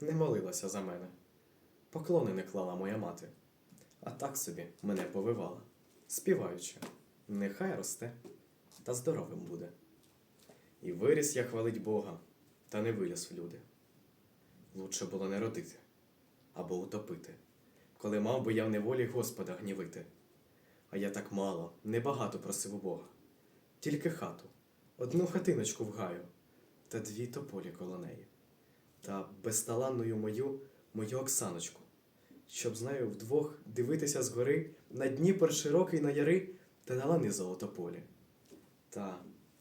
не молилася за мене. Поклони не клала моя мати, а так собі мене повивала, співаючи, нехай росте та здоровим буде. І виріс я хвалить Бога, та не виліз в люди. Лучше було не родити або утопити, коли мав би я в неволі Господа гнівити. А я так мало, небагато просив у Бога. Тільки хату, одну хатиночку в гаю, та дві тополі коло неї, та безталанною мою, мою Оксаночку, щоб з нею вдвох дивитися згори на Дніпр широкий на яри та на лани золотополі, та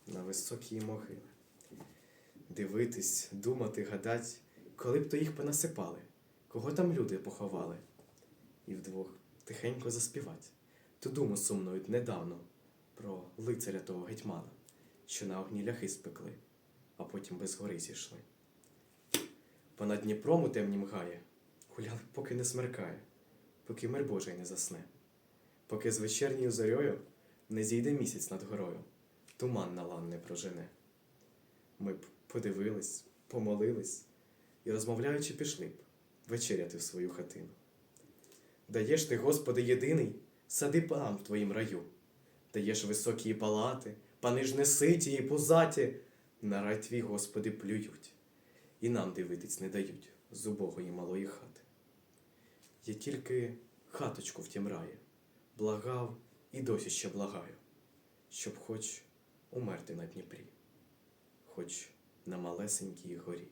на високі могили. Дивитись, думати, гадать, коли б то їх понасипали, кого там люди поховали, і вдвох тихенько заспівать ту думу сумною недавно про лицаря того гетьмана, що на огні ляхи спекли, а потім без гори зійшли. Понад Дніпром у темнім гає, гуляли, поки не смеркає, поки мир Божий не засне, поки з вечірньою зорьою не зійде місяць над горою, туман на лан не прожене. Ми б подивились, помолились і, розмовляючи, пішли б вечеряти в свою хатину. Даєш ти, Господи, єдиний, сади панам в твоїм раю, даєш високі палати, пани ж не ситі і пузаті, на рай твій, Господи, плюють, і нам дивитись не дають з убогої малої хати. Я тільки хаточку в тім раї, благав і досі ще благаю, щоб хоч умерти на Дніпрі, хоч на малесенькій горі.